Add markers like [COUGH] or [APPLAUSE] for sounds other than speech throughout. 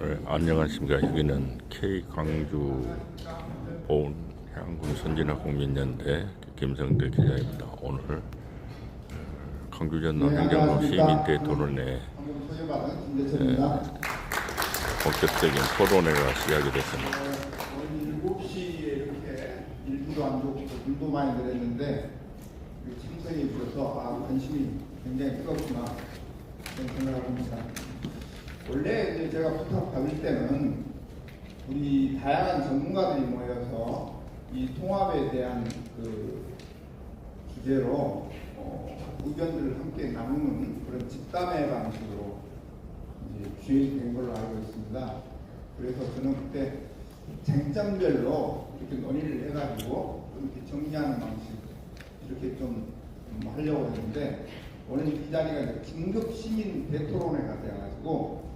네, 안녕하십니까. 여기는 K 광주 보훈 해안군 선진학 국민연대 김성대 기자입니다. 오늘 어, 광주 전남 행정부 시민대 토론회 김대철입니다. 본격적인 토론회가 시작이 됐습니다. 오늘 7시에 이렇게 일부도 안 좋고 물도 많이 내렸는데 그 참석이 있어서 아, 관심이 굉장히 뜨겁구나 생각을 합니다. 원래 이제 제가 부탁 받을 때는 우리 다양한 전문가들이 모여서 이 통합에 대한 그 주제로 어, 의견들을 함께 나누는 그런 집단의 방식으로 이제 기획된 걸로 알고 있습니다. 그래서 저는 그때 쟁점별로 이렇게 논의를 해가지고 좀 이렇게 정리하는 방식 이렇게 좀 음, 하려고 했는데 오늘 이 자리가 긴급 시민 대토론회가 돼가지고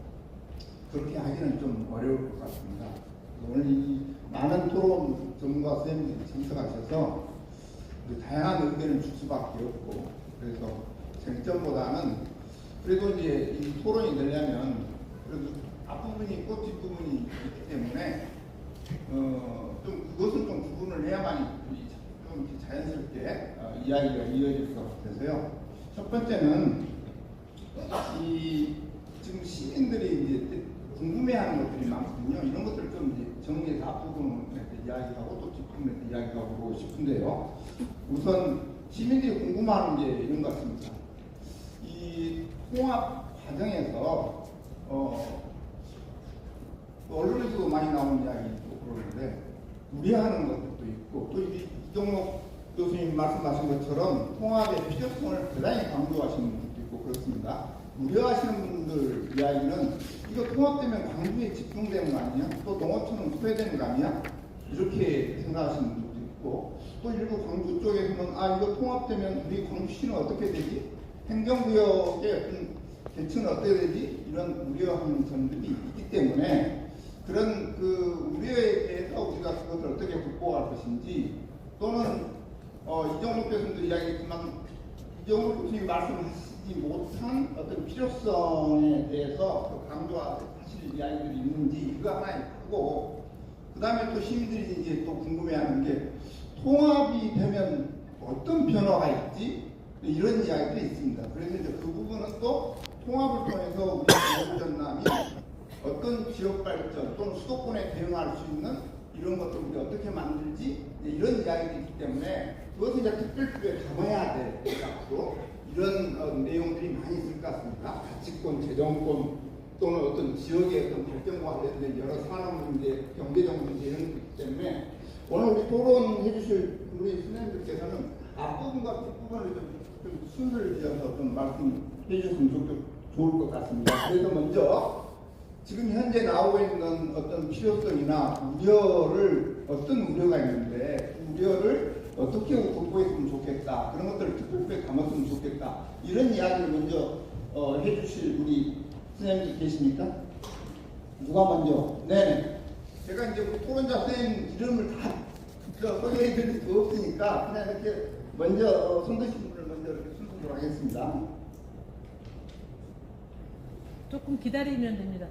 그렇게 하기는 좀 어려울 것 같습니다. 오늘 이 많은 토론 전문가 선생님들이 참석하셔서 그 다양한 의견을 줄 수밖에 없고 그래서 쟁점보다는 그래도 이제 이 토론이 되려면 그래도 앞부분이 있고 뒷부분이 있기 때문에 어 좀 그것은 좀 구분을 해야만 이- 좀 자연스럽게 어, 이야기가 이어질 것 같아서요. 첫 번째는 이 지금 시민들이 이제 궁금해하는 것들이 많거든요. 이런 것들 좀 정리해서 앞부분에 이야기하고 또 뒷부분에 이야기하고 싶은데요. 우선 시민들이 궁금해하는 게 이런 것 같습니다. 이 통합 과정에서 어, 또 언론에서도 많이 나오는 이야기 있고 그러는데 우려하는 것들도 있고 또 이- 이종록 교수님 말씀하신 것처럼 통합의 필요성을 대단히 강조하시는 분도 있고 그렇습니다. 우려하시는 분들 이야기는 이거 통합되면 광주에 집중되는 거 아니냐? 또 농어촌은 소외되는 거 아니야? 이렇게 생각하시는 분도 있고 또 일부 광주 쪽에서는 아 이거 통합되면 우리 광주시는 어떻게 되지? 행정구역의 어떤 개층은 어떻게 되지? 이런 우려하는 점들이 있기 때문에 그런 그 우려에 대해서 우리가 그것을 어떻게 극복할 것인지 또는 어, 이정록 교수님도 이야기했지만 이정록 교수님 말씀하 시지 못한 어떤 필요성에 대해서 그 강조하실 이야기들이 있는지 이거 하나 있고 그 다음에 또 시민들이 이제 또 궁금해하는 게 통합이 되면 어떤 변화가 있지 이런 이야기들이 있습니다. 그래서 이제 그 부분은 또 통합을 통해서 우리 경북 전남이 어떤 지역 발전 또는 수도권에 대응할 수 있는 이런 것들 우리 어떻게 만들지 이런 이야기들이 있기 때문에 그것을 이제 특별법에 담아야 될 앞으로 이런 어, 내용들이 많이 있을 것 같습니다. 가치권, 재정권 또는 어떤 지역의 어떤 발전과 관련된 여러 산업 문제, 경제적 문제 이런 있기 때문에 오늘 우리 토론해 주실 우리 선생님들께서는 앞부분과 뒷부분을 좀, 좀 순서를 지어서 좀 말씀해 주셨으면 좋, 좋을 것 같습니다. 그래서 먼저 지금 현재 나오고 있는 어떤 필요성이나 우려를 어떤 우려가 있는데 그 우려를 어떻게 극복했으면 좋겠다 그런 것들을 특별히 담았으면 좋겠다 이런 이야기를 먼저 어, 해주실 우리 선생님들 계십니까? 누가 먼저? 네네. 제가 이제 우리 토론자 선생님 이름을 다저 소개해 드릴 수 없으니까 그냥 이렇게 먼저 어, 손 드신 분을 먼저 이렇게 순서로 하겠습니다. 조금 기다리면 됩니다.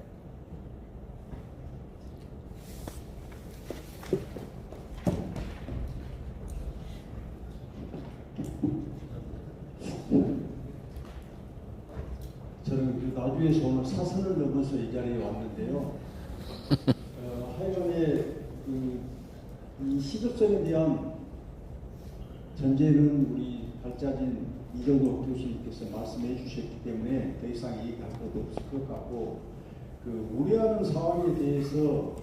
저는 그 나주에서 오늘 넘어서 이 자리에 왔는데요. [LAUGHS] 어, 하여간에 그, 이 시급성에 대한 전제는 우리 발자진 이정도 교수님께서 말씀해 주셨기 때문에 더 이상 얘기할 것도 없을 것 같고 그 우려하는 상황에 대해서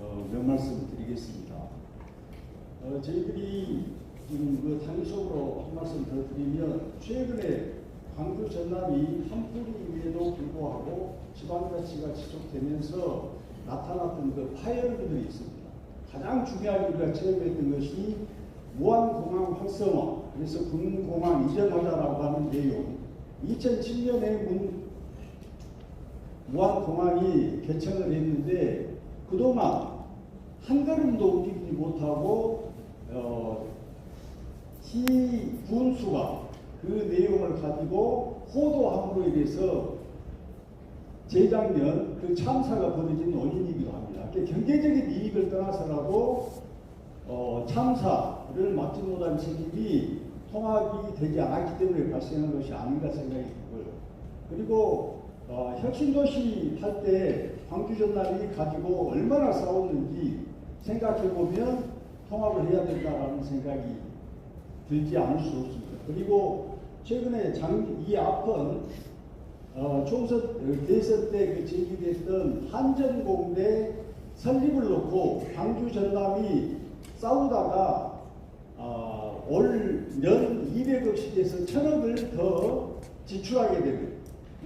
어, 몇 말씀 드리겠습니다. 어, 저희들이 지금 그 단속으로 한 말씀 더 드리면 최근에 광주 전남이 한 뿌리임에도 불구하고 지방자치가 지속되면서 나타났던 그 파열들이 있습니다. 가장 중요하게 우리가 체험했던 것이 무한공항 활성화, 그래서 군공항 이전하자라고 하는 내용. 2007년에 문, 무한공항이 개천을 했는데 그동안 한 걸음도 움직이지 못하고 어, 시 군수가 그 내용을 가지고 호도 함으로 인해서 재작년 그 참사가 벌어진 원인이기도 합니다. 그 경제적인 이익을 떠나서라도 어, 참사를 막지 못한 책임이 통합이 되지 않았기 때문에 발생한 것이 아닌가 생각이 들고요. 그리고 어, 혁신도시 할 때 광주 전남이 가지고 얼마나 싸웠는지 생각해 보면 통합을 해야 된다라는 생각이 들지 않을 수 없습니다. 그리고 최근에 장, 이 앞은 어, 총선 어, 대선 때그 제기됐던 한전공대 설립을 놓고 광주 전남이 싸우다가 어, 올년 200억씩에서 1000억을 더 지출하게 됩니다.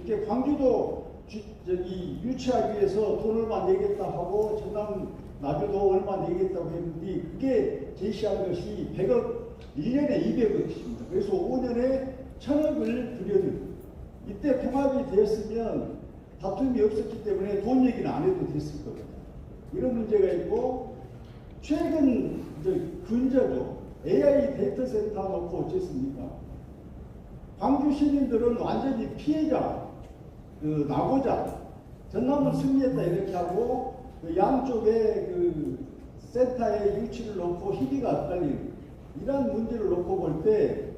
이렇게 광주도 주, 저기 유치하기 위해서 돈 얼마 내겠다 하고 전남 나주도 얼마 내겠다고 했는데 그게 제시한 것이 100억 1년에 200억씩입니다. 그래서 5년에 1000억을 들여줍니다. 이때 통합이 되었으면 다툼이 없었기 때문에 돈 얘기는 안 해도 됐을 거거든요. 이런 문제가 있고 최근 이제 근저죠. AI 데이터 센터 놓고 어쨌습니까? 광주 시민들은 완전히 피해자, 그 나고자, 전남은 승리했다 이렇게 하고 그 양쪽에 그 센터의 유치를 놓고 희비가 엇갈리는 이런 문제를 놓고 볼때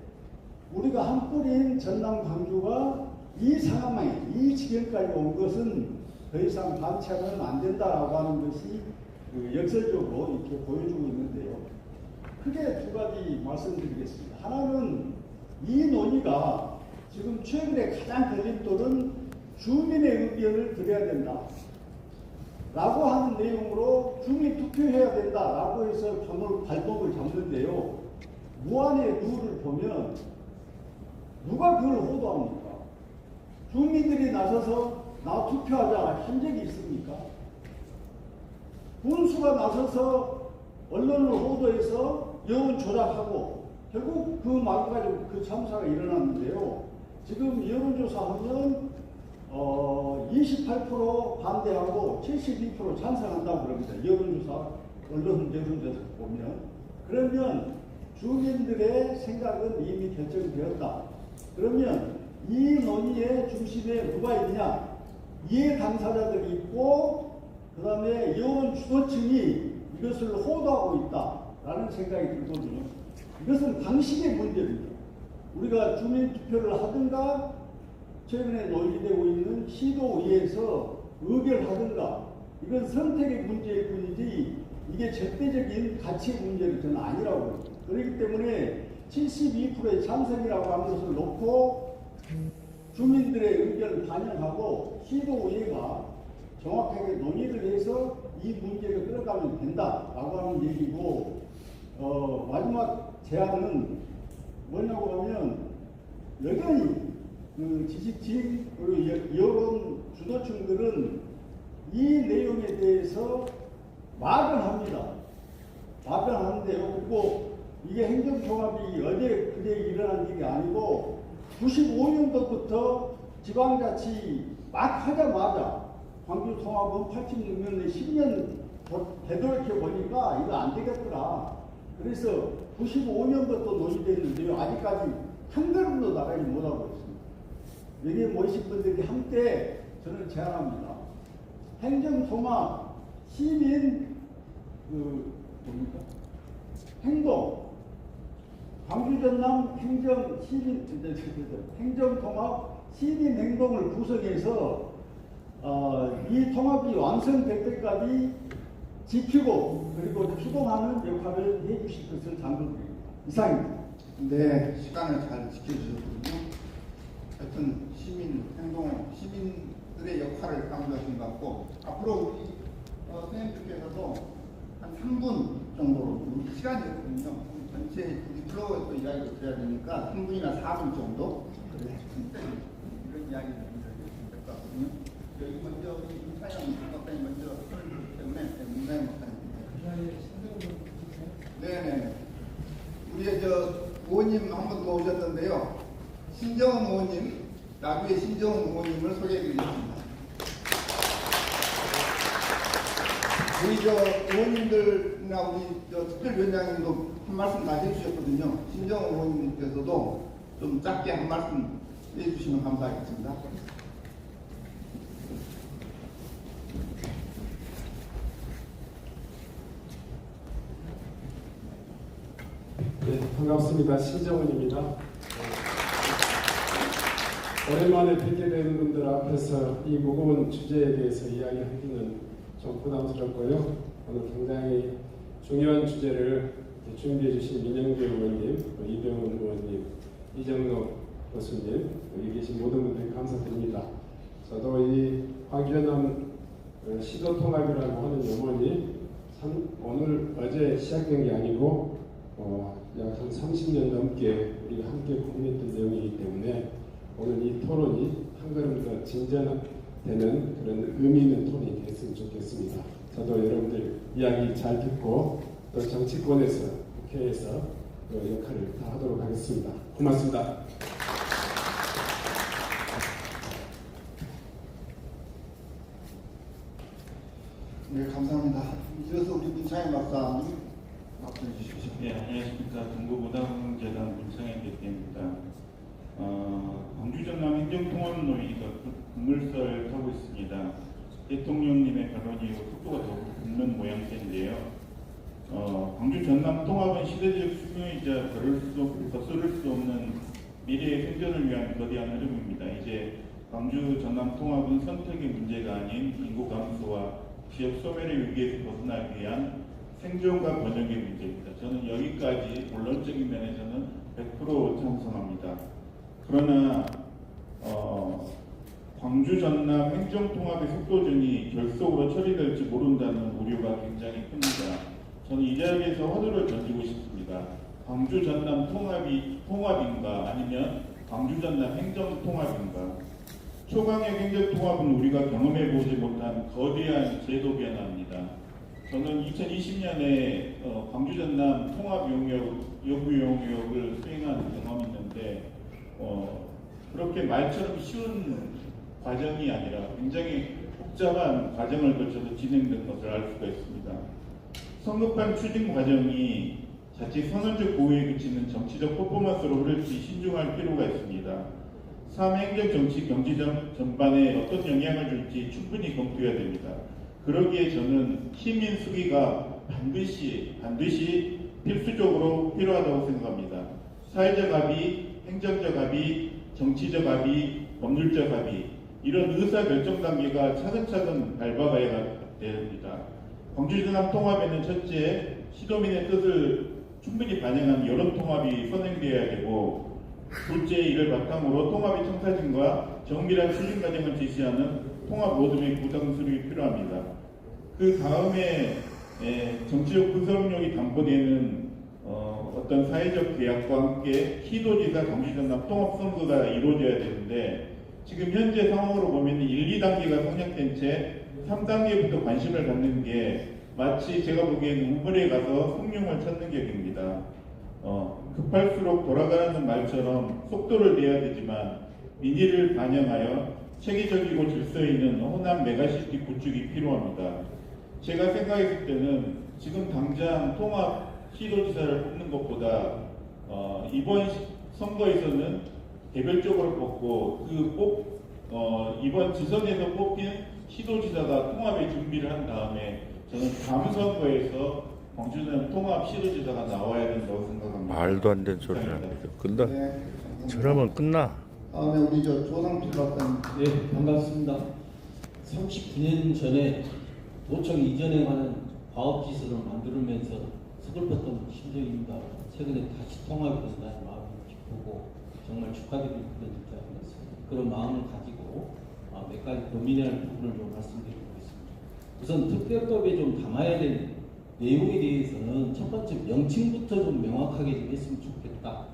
우리가 한 뿌리인 전남 광주가 이 상황에 이 지경까지 온 것은 더 이상 반치하면 안 된다라고 하는 것이 그 역설적으로 이렇게 보여주고 있는데요. 크게 두 가지 말씀드리겠습니다. 하나는 이 논의가 지금 최근에 가장 걸림돌은 주민의 의견을 드려야 된다. 라고 하는 내용으로 주민 투표해야 된다라고 해서 발목, 발목을 잡는데요. 무한의 룰을 보면 누가 그걸 호도합니까? 주민들이 나서서 나 투표하자 한 적이 있습니까? 군수가 나서서 언론을 호도해서 여론 조작하고 결국 그 막을 가지고 그 참사가 일어났는데요. 지금 여론조사하면 어, 28% 반대하고 72% 찬성한다고 그럽니다. 여론조사, 언론 여론조사 보면. 그러면 주민들의 생각은 이미 결정되었다. 그러면 이 논의의 중심에 누가 있냐? 이해 당사자들이 있고, 그 다음에 여론 주도층이 이것을 호도하고 있다라는 생각이 들거든요. 이것은 방식의 문제입니다. 우리가 주민 투표를 하든가 최근에 논의되고 있는 시도의회에서 의결하든가 이건 선택의 문제일 뿐이지 이게 절대적인 가치의 문제는 저는 아니라고. 그렇기 때문에 72%의 찬성이라고 하는 것을 놓고 주민들의 의견을 반영하고 시도의회가 정확하게 논의를 해서 이 문제를 끌어가면 된다라고 하는 얘기고 어, 마지막 제안은 뭐냐고 하면 여전히 그 지지층 그리고 여- 여론 주도층들은 이 내용에 대해서 말을 합니다. 말을 하는데요. 그리고 이게 행정통합이 어제 그제 일어난 일이 아니고 95년도부터 지방자치 막 하자마자 광주 통합은 86년에 10년 되돌이켜 보니까 이거 안 되겠더라. 그래서 95년부터 논의됐는데요. 아직까지 한 걸음도 나가지 못하고 있습니다. 여기에 모이신 분들이 함께 저는 제안합니다. 행정통합, 시민, 그, 뭡니까? 행동, 광주 전남 행정 시민 저, 행정 통합 시민 행동을 구성해서 어, 이 통합이 완성될 때까지 지키고 그리고 추동하는 역할을 해주실 것을 당부드립니다. 이상입니다. 네, 시간을 잘 지켜주셨군요. 하여튼 시민 행동, 시민들의 역할을 강조하신 것 같고 앞으로 우리 어, 선생님들께서도 한 3분 정도로 시간이 있거든요. 전체 우리 플로어에서 이야기를 드려야 되니까 3분이나 4분 정도 이런 이야기를 드리면 될것 같거든요. 여기 먼저 우리 임사영 박사님 먼저 들기 때문에 네, 임사영 박사님. 네네. 우리 저 의원님 한분더 오셨는데요. 신정은 의원님, 나주의 신정은 의원님을 소개해 드리겠습니다. 우리 저 의원님들이나 우리 저 특별위원장님도 한 말씀 다 해주셨거든요. 신정 의원님께서도 좀 짧게 한 말씀 해주시면 감사하겠습니다. 네, 반갑습니다. 신정은입니다. 오랜만에 뵙게 되는 분들 앞에서 이 무거운 주제에 대해서 이야기하기는 좀 부담스럽고요. 오늘 굉장히 중요한 주제를 준비해 주신 민영재 의원님, 또 이병훈 의원님, 이정록 교수님, 여기 계신 모든 분들 감사드립니다. 저도 이 확연한 어, 시도통합이라고 하는 용어니 참 오늘 어제 시작된 게 아니고 어, 약한 30년 넘게 우리가 함께 고민했던 내용이기 때문에 오늘 이 토론이 한 걸음 더 진전 되는 그런 의미 있는 토론이 됐으면 좋겠습니다. 저도 여러분들 이야기 잘 듣고 또 정치권에서 국회에서 그 역할을 다 하도록 하겠습니다. 고맙습니다. 네, 감사합니다. 이어서 우리 문창희 박사님 말씀해 주십시오. 네, 안녕하십니까. 동부보당재단 문창현 대표입니다. 어, 광주 전남 행정통합노위가 국물설 타고 있습니다. 대통령님의 발언 이후 속도가 더 붙는 모양새인데요. 어, 광주 전남 통합은 시대적 수명이자 거를 수, 거스를 수 없는 미래의 생존을 위한 거대한 흐름입니다. 이제 광주 전남 통합은 선택의 문제가 아닌 인구 감소와 지역 소멸의 위기에서 벗어나기 위한 생존과 번영의 문제입니다. 저는 여기까지 본론적인 면에서는 100% 찬성합니다. 그러나 어, 광주 전남 행정통합의 속도전이 결속으로 처리될지 모른다는 우려가 굉장히 큽니다. 저는 이 자리에서 화두를 던지고 싶습니다. 광주 전남 통합이 통합인가 아니면 광주 전남 행정통합인가? 초강의 행정통합은 우리가 경험해보지 못한 거대한 제도 변화입니다. 저는 2020년에 어, 광주 전남 통합 용역 여부 용역을 수행한 경험이 있는데 어, 그렇게 말처럼 쉬운 과정이 아니라 굉장히 복잡한 과정을 거쳐서 진행된 것을 알 수가 있습니다. 성급한 추진 과정이 자칫 선언적 고의에 그치는 정치적 퍼포먼스로 흐를지 신중할 필요가 있습니다. 사행정 정치 경제 전- 전반에 어떤 영향을 줄지 충분히 검토해야 됩니다. 그러기에 저는 시민 수기가 반드시 반드시 필수적으로 필요하다고 생각합니다. 사회적 합의, 행정적 합의, 정치적 합의, 법률적 합의 이런 의사 결정 단계가 차근차근 밟아가야 됩니다. 광주 전남 통합에는 첫째 시도민의 뜻을 충분히 반영한 여론 통합이 선행되어야 되고 둘째 이를 바탕으로 통합의 청사진과 정밀한 추진 과정을 제시하는 통합 로드맵 구상 수립이 필요합니다. 그 다음에 에, 정치적 구성력이 담보되는 어, 어떤 사회적 계약과 함께 시도지사 광주전남 통합선거가 이루어져야 되는데 지금 현재 상황으로 보면 1, 2단계가 성약된 채 3단계부터 관심을 갖는 게 마치 제가 보기에는 우물에 가서 성룡을 찾는 격입니다. 어, 급할수록 돌아가는 말처럼 속도를 내야 되지만 민의를 반영하여 체계적이고 질서 있는 호남 메가시티 구축이 필요합니다. 제가 생각했을 때는 지금 당장 통합 시도지사를 뽑는 것보다 어, 이번 시- 선거에서는 개별적으로 뽑고 그 뽑, 어, 이번 지선에서 뽑힌 시도지사가 통합의 준비를 한 다음에 저는 다음 선거에서 광주는 통합 시도지사가 나와야 된다고 생각합니다. 말도 안 되는 소리를 합니다. 끝나. 네. 저러면 끝나. 다음에 우리 저 조상필 박사님. 네, 반갑습니다. 39년 전에 도청 이전에 관한 과업지수를 만들면서 서글펐던 심정입니다. 최근에 다시 통합이 된다는 마음이 기쁘고 정말 축하드리는 그런 입장이었습니다. 그런 마음을 가지고 아, 몇 가지 고민해야 할 부분을 좀 말씀드리고 있습니다. 우선 특별법에 좀 담아야 될 내용에 대해서는 첫 번째 명칭부터 좀 명확하게 좀 했으면 좋겠다.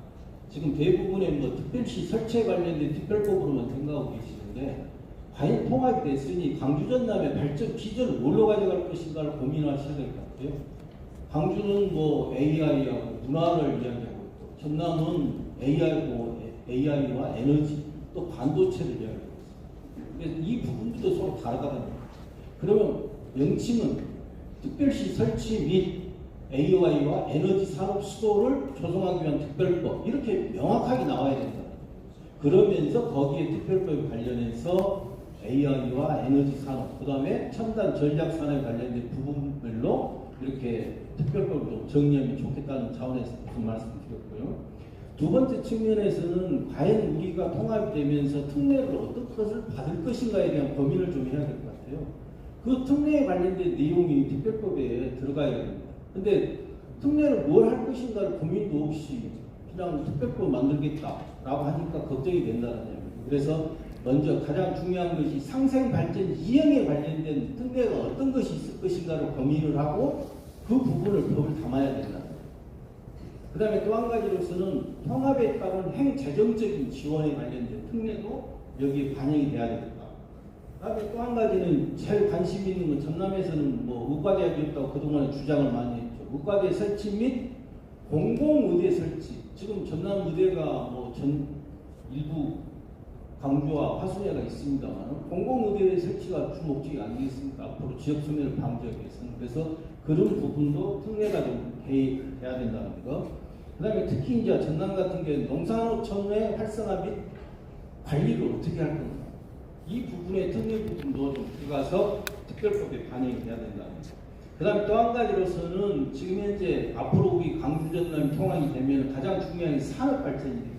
지금 대부분의 뭐 특별시 설치에 관련된 특별법으로만 생각하고 계시는데 과연 통합이 됐으니 광주 전남의 발전 기전을 뭘로 가져갈 것인가를 고민하셔야 될 것 같아요. 광주는 뭐 AI하고 문화를 이야기하고 있고 전남은 AI고 AI와 에너지 또 반도체를 이야기하고 있습니다. 그래서 이 부분도 서로 다르거든요. 그러면 명칭은 특별시 설치 및 AI와 에너지 산업 수도를 조성하기 위한 특별법 이렇게 명확하게 나와야 된다. 그러면서 거기에 특별법에 관련해서 AI와 에너지 산업, 그 다음에 첨단 전략 산업에 관련된 부분별로 이렇게 특별법을 좀 정리하면 좋겠다는 차원에서 말씀을 드렸고요. 두 번째 측면에서는 과연 우리가 통합이 되면서 특례를 어떤 것을 받을 것인가에 대한 고민을 좀 해야 될 것 같아요. 그 특례에 관련된 내용이 특별법에 들어가야 됩니다. 근데 특례를 뭘 할 것인가를 고민도 없이 그냥 특별법 만들겠다라고 하니까 걱정이 된다는 얘기입니다. 그래서 먼저 가장 중요한 것이 상생 발전 이행에 관련된 특례가 어떤 것이 있을 것인가를 고민을 하고 그 부분을 법을 담아야 된다. 그 다음에 또 한 가지로서는 통합에 따른 행재정적인 지원에 관련된 특례도 여기에 반영이 돼야 되겠다. 그다음에 또 한 가지는 제일 관심 있는 건 전남에서는 뭐 의과대학이 없다고 그동안에 주장을 많이 했죠. 의과대 설치 및 공공의대 설치. 지금 전남 의대가 뭐 전 일부 강조와 화순회가 있습니다만 공공의대 설치가 주 목적이 아니겠습니까? 앞으로 지역 소멸을 방지하기 위해서는 그래서 그런 부분도 특례가 좀 해야 된다는 거. 그다음에 특히 이제 전남 같은 경우에 농산업청의 활성화 및 관리를 어떻게 할 건가. 이 부분의 특례 부분도 좀 들어가서 특별법에 반영이 돼야 된다는 거. 그 다음에 또 한 가지로서는 지금 현재 앞으로 우리 강주 전남이 통합이 되면 가장 중요한 게 산업 발전이 되겠습니다.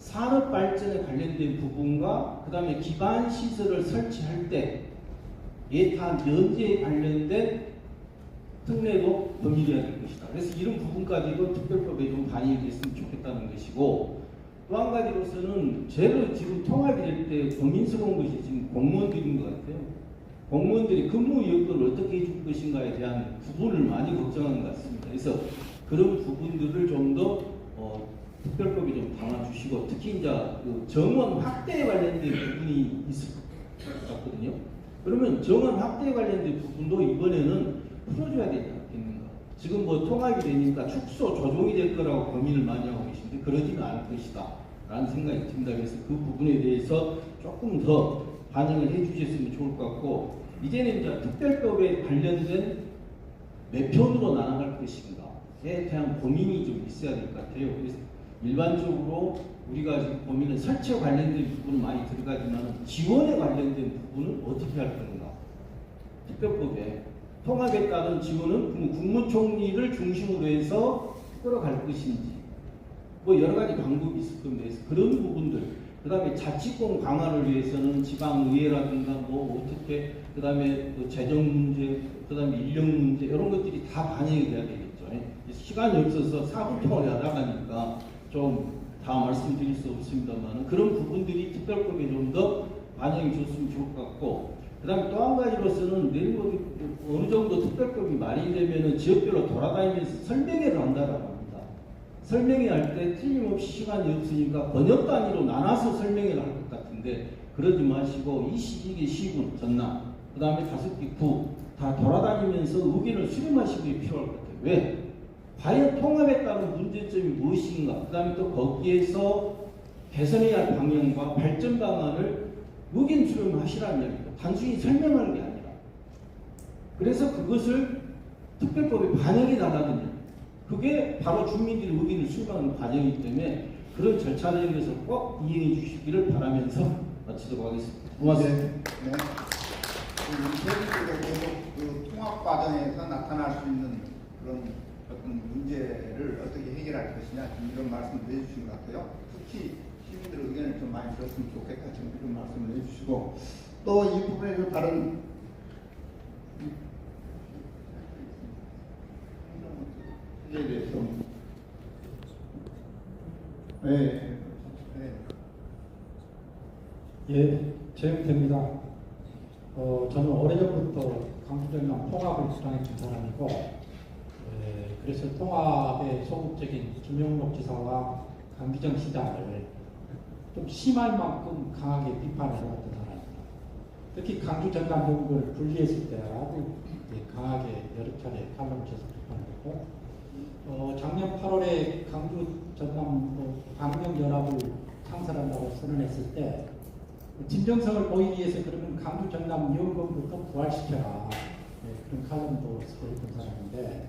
산업 발전에 관련된 부분과 그 다음에 기반 시설을 설치할 때 예타 면제에 관련된 특례도 법률해야 될 것이다. 그래서 이런 부분까지도 특별법에 좀 반영이 됐으면 좋겠다는 것이고 또 한 가지로서는 제로 지금 통합이 될 때 고민스러운 것이 지금 공무원들인 것 같아요. 공무원들이 근무 여건을 어떻게 해줄 것인가에 대한 부분을 많이 걱정하는 것 같습니다. 그래서 그런 부분들을 좀더 어, 특별법에 좀 담아 주시고 특히 이제 그 정원 확대에 관련된 부분이 있을 것 같거든요. 그러면 정원 확대에 관련된 부분도 이번에는 풀어줘야 되지 않겠는가. 지금 뭐 통합이 되니까 축소 조정이 될 거라고 고민을 많이 하고 계신데 그러지는 않을 것이다. 라는 생각이 듭니다. 그래서 그 부분에 대해서 조금 더 반영을 해 주셨으면 좋을 것 같고 이제는 이제 특별법에 관련된 몇 편으로 나눠갈 것인가에 대한 고민이 좀 있어야 될 것 같아요. 그래서 일반적으로 우리가 지금 고민은 설치에 관련된 부분은 많이 들어가지만 지원에 관련된 부분은 어떻게 할 건가? 특별법에 통합에 따른 지원은 국무총리를 중심으로 해서 끌어갈 것인지 뭐 여러 가지 방법이 있을 겁니다. 그런 부분들 그 다음에 자치권 강화를 위해서는 지방의회라든가 뭐 어떻게 그 다음에 그 재정 문제 그 다음에 인력 문제 이런 것들이 다 반영이 돼야 되겠죠. 그래서 시간이 없어서 사분통을 하다 가니까 좀 다 말씀드릴 수 없습니다만 그런 부분들이 특별법에 좀 더 반영이 줬으면 좋을 것 같고 그 다음에 또 한 가지로서는 내일 뭐 어느 정도 특별법이 마련되면은 지역별로 돌아다니면서 설명회를 한다라고 합니다. 설명회 할 때 틀림없이 시간이 없으니까 번역 단위로 나눠서 설명회를 할 것 같은데 그러지 마시고 이 시기의 시군 전남 그 다음에 다섯 개 구 다 돌아다니면서 의견을 수렴하시는 게 필요할 것 같아요. 왜? 과연 통합에 따른 문제점이 무엇인가? 그 다음에 또 거기에서 개선해야 할 방향과 발전 방안을 의견 수렴하시라는 얘기입니다. 단순히 설명하는 게 아니라. 그래서 그것을 특별법에 반영이 나가거든요. 그게 바로 주민들의 의견을 수렴하는 과정이기 때문에 그런 절차적인 것을 꼭 이행해 주시기를 바라면서 마치도록 하겠습니다. 고맙습니다. 네. 네. 계속 그 통합 과정에서 나타날 수 있는 그런 문제를 어떻게 해결할 것이냐 좀 이런 말씀을 해주신 것 같아요. 특히 시민들 의견을 좀 많이 들었으면 좋겠다 지금 이런 말씀을 해주시고 또 이 부분에서 다른 문제에 대해서 네. 네. 예, 재영태입니다. 어, 저는 오래전부터 강주전남 통합을 주장했던 사람이고, 에, 그래서 통합의 소극적인 김용록 지사와 강기정 시장을 좀 심할 만큼 강하게 비판을 해왔던 사람입니다. 특히 강주 전남 정부를 분리했을 때 아주 예, 강하게 여러 차례 칼럼을 쳐서 비판했고, 어, 작년 8월에 강주 전남 뭐 방명연합을 창설한다고 선언했을 때 진정성을 보이기 위해서 그러면 강주 전남 연금부터 부활시켜라 네, 그런 칼럼도 쓰고 있던 사람인데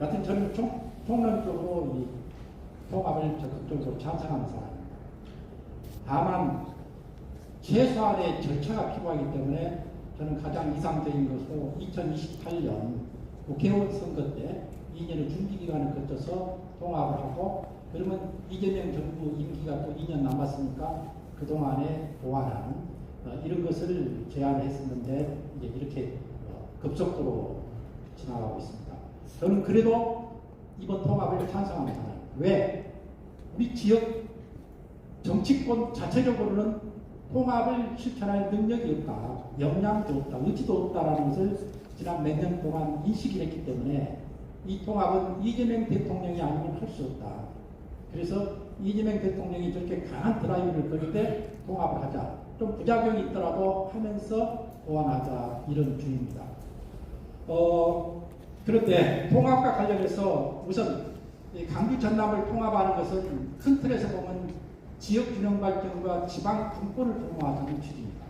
여하튼 저는 총, 총론적으로 이 통합을 적극적으로 찬성하는 사람입니다. 다만 최소한의 절차가 필요하기 때문에 저는 가장 이상적인 것으로 2028년 국회의원 선거 때 2년의 준비 기간을 거쳐서 통합을 하고 그러면 이재명 정부 임기가 또 2년 남았으니까 그 동안에 보완하는 어, 이런 것을 제안했었는데 이제 이렇게 어, 급속도로 지나가고 있습니다. 저는 그래도 이번 통합을 찬성합니다. 왜? 우리 지역 정치권 자체적으로는 통합을 실천할 능력이 없다, 역량도 없다, 의지도 없다라는 것을 지난 몇 년 동안 인식이 했기 때문에 이 통합은 이재명 대통령이 아니면 할 수 없다. 그래서 이재명 대통령이 저렇게 강한 드라이브를 걸 때 통합을 하자. 좀 부작용이 있더라도 하면서 보완하자 이런 주의입니다. 어, 그런데 통합과 관련해서 우선 이 강주 전남을 통합하는 것은 큰 틀에서 보면 지역 균형 발전과 지방 분권을 도모하자는 취지입니다.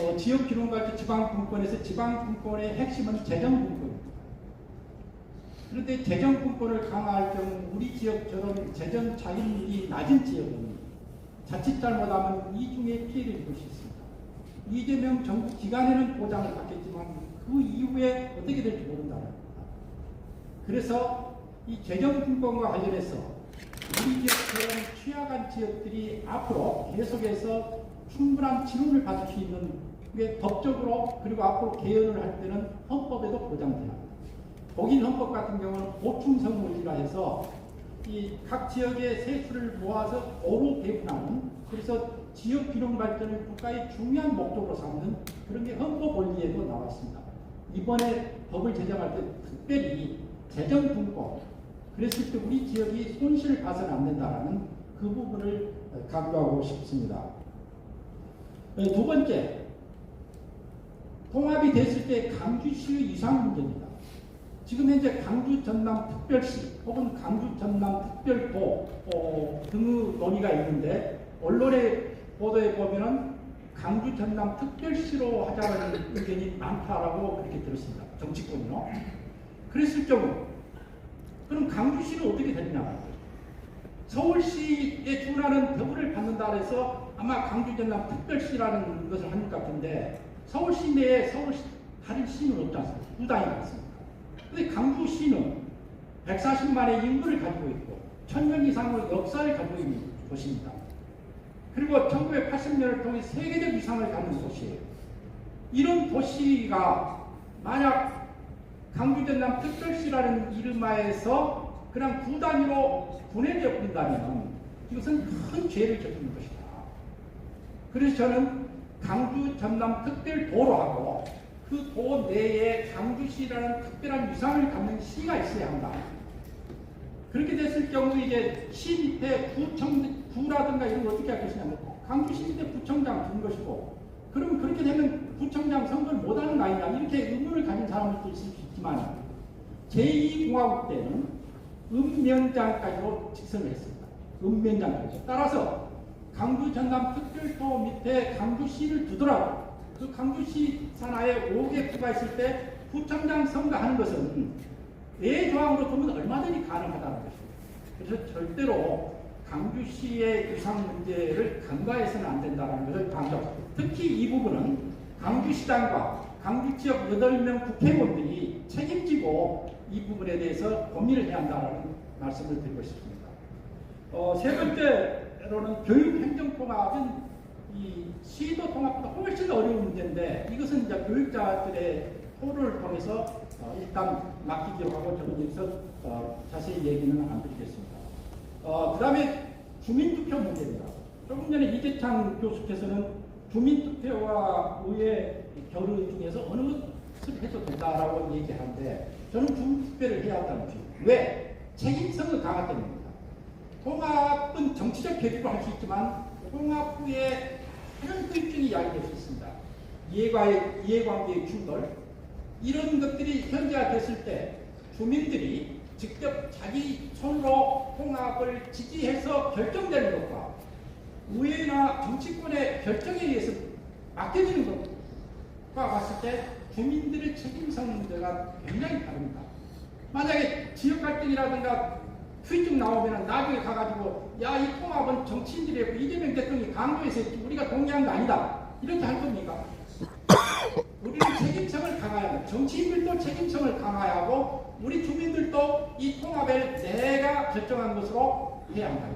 어, 지역 균형 발전 지방 분권에서 지방 분권의 핵심은 재정 분권입니다. 그런데 재정 분권을 강화할 경우 우리 지역처럼 재정 자율률이 낮은 지역은 자칫 잘못하면 이중에 피해를 입을 수 있습니다. 이재명 정부 기간에는 보장을 받겠지만 그 이후에 어떻게 될지 겁니다. 그래서 이 재정 분권과 관련해서 우리 지역처럼 취약한 지역들이 앞으로 계속해서 충분한 지원을 받을 수 있는 게 법적으로 그리고 앞으로 개헌을 할 때는 헌법에도 합니다. 독일 헌법 같은 경우는 보충성 원리라 해서 이 각 지역의 세수를 모아서 고루 배분하는 그래서 지역 균형 발전을 국가의 중요한 목적으로 삼는 그런 게 헌법 원리에도 나와 있습니다. 이번에 법을 제정할 때 특별히 재정 분권 그랬을 때 우리 지역이 손실을 봐서는 안 된다라는 그 부분을 강조하고 싶습니다. 네, 두 번째, 통합이 됐을 때 강주시의 이상 문제입니다. 지금 현재 강주 전남 특별시 혹은 강주 전남 특별도 어, 등의 논의가 있는데 언론의 보도에 보면은 강주 전남 특별시로 하자는 의견이 많다라고 그렇게 들었습니다. 정치권이요. 그랬을 경우 그럼 강주시는 어떻게 되느냐? 서울시에 준하는 더블을 받는다 해서 아마 강주 전남 특별시라는 것을 한 것 같은데 서울시 내에 서울시 다른 시는 없지 않습니까? 부당이 많습니다. 근데 강주시는 140만의 인구를 가지고 있고 천년 이상의 역사를 가지고 있는 도시입니다. 그리고 1980년을 통해 세계적 위상을 갖는 도시예요. 이런 도시가 만약 강주 전남 특별시라는 이름하에서 그냥 구 단위로 분해되어 버린다면 이것은 큰 죄를 저지른 것이다. 그래서 저는 강주 전남 특별도로 하고 그 도 내에 강주시라는 특별한 위상을 갖는 시가 있어야 한다. 그렇게 됐을 경우 이제 시 밑에 구청 구라든가 이런 걸 어떻게 할 것이냐면 강주시 밑에 구청장 둔 것이고 그러면 그렇게 되면 구청장 선거를 못하는 거 아니냐 이렇게 의문을 가진 사람들도 있을 수 있지만 제2공화국 때는 읍면장까지로 직선을 했습니다. 읍면장까지. 따라서 강주 전남 특별도 밑에 강주시를 두더라도 그 강주시 산하에 5개 구가 있을 때 구청장 선거하는 것은 내 조항으로 보면 얼마든지 가능하다는 것입니다. 그래서 절대로 강주시의 유상 문제를 간과해서는 안 된다는 것을 강조. 특히 이 부분은 강주시장과 강주 지역 8명 국회의원들이 책임지고 이 부분에 대해서 고민을 해야 한다는 말씀을 드리고 싶습니다. 어, 세 번째로는 교육행정통합은 이 시도 통합보다 훨씬 어려운 문제인데 이것은 이제 교육자들의 토론을 통해서 어, 일단 맡기기로 하고 저는 여기서 어, 자세히 얘기는 안 드리겠습니다. 어, 그 다음에 주민투표 문제입니다. 조금 전에 이재창 교수께서는 주민투표와 의회 결의 중에서 어느 것을 해도 된다라고 얘기하는데 저는 주민투표를 해야 한다는 주의. 왜? 책임성을 강화 때문입니다. 통합은 정치적 계기로 할 수 있지만 통합 후에 다른 후유증이 이야기될 수 있습니다. 이해관계의 충돌 이런 것들이 현재화됐을 때 주민들이 직접 자기 손으로 통합을 지지해서 결정되는 것과 의회나 정치권의 결정에 의해서 맡겨지는 것과 봤을 때 주민들의 책임성 문제가 굉장히 다릅니다. 만약에 지역 갈등이라든가 후유증 나오면 나중에 가가지고 야 이 통합은 정치인들이 했고 이재명 대통령이 강조해서 했지 우리가 동의한 거 아니다 이렇게 할 겁니까? 우리는 책임성을 강화해야 합니다. 정치인들도 책임성을 강화해야 하고 우리 주민들도 이 통합을 내가 결정한 것으로 해야 한다.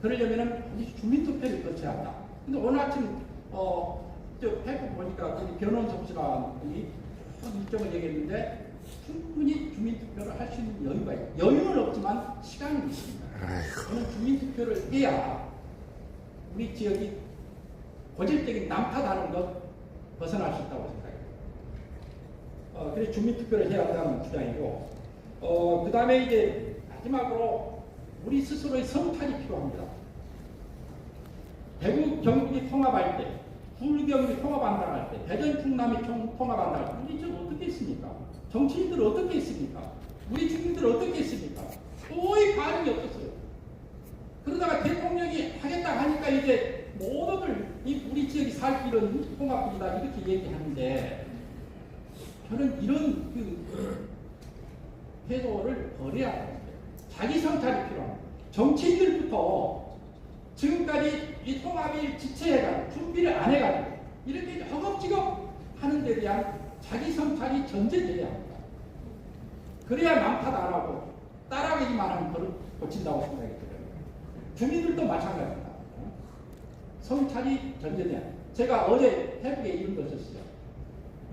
그러려면은 반드시 주민투표를 거쳐야 한다. 근데 오늘 아침 어, 저 페이퍼 보니까 변호원 한 일정을 얘기했는데 충분히 주민투표를 할 수 있는 여유가 있다. 여유는 없지만 시간은 있습니다. 저는 주민투표를 해야 우리 지역이 고질적인 난파다는 것 벗어날 수 있다고 생각해요. 어, 그래서 주민투표를 해야 한다는 주장이고, 어, 그 다음에 이제 마지막으로 우리 스스로의 성찰이 필요합니다. 대구 경북이 통합할 때, 불경이 통합한다 할 때, 대전 충남이 총- 통합한다 할 때, 우리 지금 어떻게 했습니까? 정치인들 어떻게 했습니까? 우리 주민들 어떻게 했습니까? 거의 반응이 없었어요. 그러다가 대통령이 하겠다 하니까 이제 모두들 이 우리 지역이 살 길은 통합이다 이렇게 얘기하는데 저는 이런 그 태도를 버려야 하는데 자기 성찰이 필요합니다. 정치인들부터 지금까지 이 통합을 지체해가지고 준비를 안 해가지고 이렇게 허겁지겁 하는 데 대한 자기 성찰이 전제돼야 합니다. 그래야 난파도 안 하고 따라가기만 하면 그걸 고친다고 생각이 들어요. 주민들도 마찬가지입니다. 성찰이 합니다. 제가 어제 태국에 이런 걸 썼어요.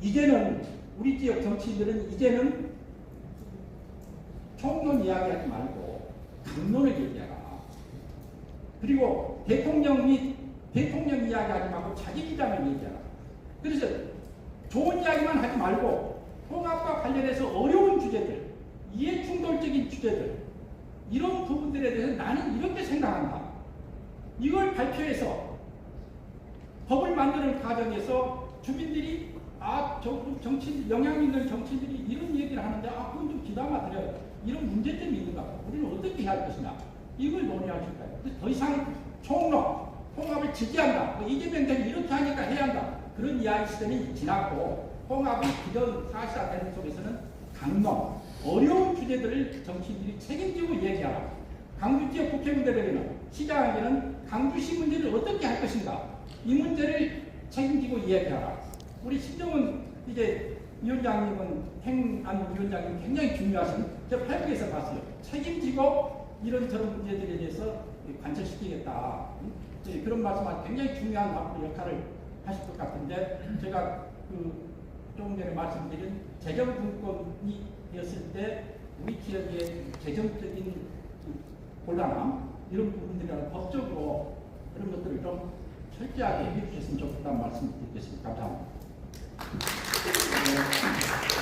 이제는 우리 지역 정치인들은 이제는 총론 이야기하지 말고 강론을 얘기하라. 그리고 대통령이 대통령 이야기하지 말고 자기 주장을 얘기하라. 그래서 좋은 이야기만 하지 말고 통합과 관련해서 어려운 주제들, 이해 충돌적인 주제들 이런 부분들에 대해서 나는 이렇게 생각한다. 이걸 발표해서 법을 만드는 과정에서 주민들이 아, 저 정치 영향 있는 정치인들이 이런 얘기를 하는데 아, 그건 좀 귀담아 드려요. 이런 문제점이 있는가? 우리는 어떻게 해야 할 것이냐? 이걸 논의하실 거예요. 그래서 더 이상 총론, 통합을 지지한다. 뭐 이재명 대표 이렇게 하니까 해야 한다. 그런 이야기 시대는 지났고 통합이 기존 사실화되는 속에서는 강론, 어려운 주제들을 정치인들이 책임지고 얘기하라. 강주 지역 국회의원들에게는 시장에게는 강주시 문제를 어떻게 할 것인가 이 문제를 책임지고 이야기하라. 우리 신정은 이제 위원장님은 행안 위원장님 굉장히 중요하신 저 팔국에서 봤어요. 책임지고 이런 저런 문제들에 대해서 관철시키겠다. 그런 말씀하시 굉장히 중요한 역할을 하실 것 같은데 제가 그 조금 전에 말씀드린 재정 분권이 되었을 때 우리 지역의 재정적인 그 곤란함 이런 부분들이나 법적으로 그런 것들을 좀 철저하게 해주셨으면 좋겠다는 말씀 드리겠습니다. 감사합니다.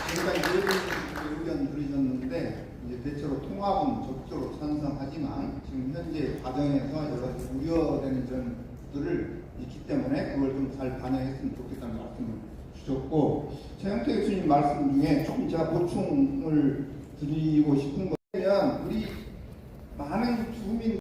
지금까지 여러 의견 들으셨는데 이제 대체로 통합은 적극적으로 찬성하지만 지금 현재 과정에서 여러 가지 우려되는 점들을 있기 때문에 그걸 좀 잘 반영했으면 좋겠다는 말씀을 주셨고 최영태 교수님 말씀 중에 조금 제가 보충을 드리고 싶은 거는 우리 많은 주민